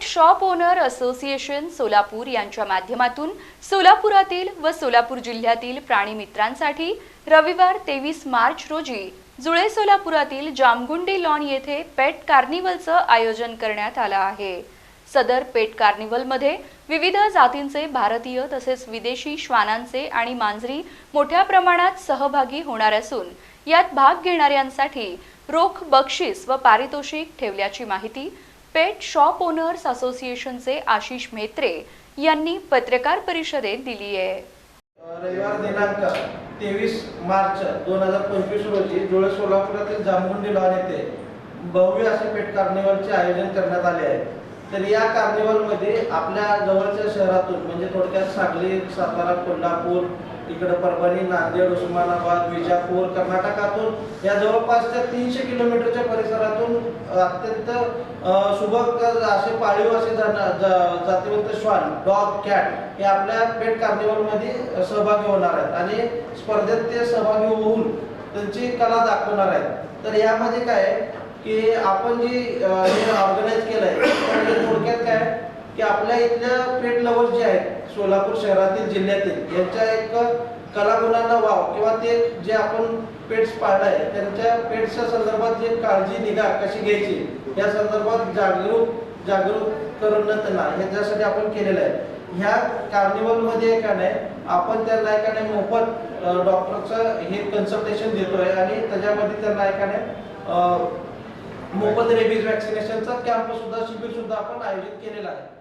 Pet shop owner association Solapur यांच्या माध्यमातून सोलापुरातील व सोलापूर जिल्ह्यातील प्राणी मित्रांसाठी रविवार तेवीस मार्च रोजी जुळे सोलापुरातील जामगुंडी लॉन येथे पेट कार्निवलचं आयोजन करण्यात आलं आहे. सदर पेट कार्निवलमध्ये विविध जातींचे भारतीय तसेच विदेशी श्वानांचे आणि मांजरी मोठ्या प्रमाणात सहभागी होणार असून यात भाग घेणाऱ्यांसाठी रोख बक्षीस व पारितोषिक ठेवल्याची माहिती पेट शॉप ओनर्स असोसिएशनचे आशिष मेत्रे यांनी पत्रकार परिषदेत दिली आहे. रविवार दिनांक तेवीस मार्च दोन हजार पंचवीस रोजी धुळे सोलापुरातील जांभुंडी लॉन येथे भव्य असे पेट कार्निवलचे आयोजन करण्यात आले आहे. तर या कार्निवलमध्ये आपल्या जवळच्या शहरातून म्हणजे थोडक्यात सांगली सातारा कोल्हापूर इकडे परभणी नांदेड उस्मानाबाद विजापूर कर्नाटकातून या जवळपासच्या तीनशे किलोमीटरच्या परिसरातून अत्यंत सुबक असे पाळीव असे जातीवंत श्वान डॉग कॅट हे आपल्या पेट कार्निवलमध्ये सहभागी होणार आहेत आणि स्पर्धेत ते सहभागी होऊन त्यांची कला दाखवणार आहेत. तर यामध्ये काय आहे की आपण जी अ, ऑर्गनाईज केलं आहे तर हे थोडक्यात काय आहे की आपल्या इथल्या पेट लवर जे आहेत सोलापूर शहरातील जिल्ह्यातील यांच्या एक कलागुणांना वाव किंवा ते जे आपण पेट्स पाळलाय त्यांच्या पेट्सच्या संदर्भात जे काळजी निगा कशी घ्यायची या संदर्भात जागरूक जागरूक करून त्यांना ह्याच्यासाठी आपण केलेलं आहे. ह्या कार्निवलमध्ये का नाही आपण त्यांना नायकाने मोफत डॉक्टरचं हे कन्सल्टेशन देतोय आणि त्याच्यामध्ये त्यांना नायकाने मोफत रेबीज वॅक्सिनेशनचा कॅम्प सुद्धा शिबिर सुद्धा आपण आयोजित केलेला आहे.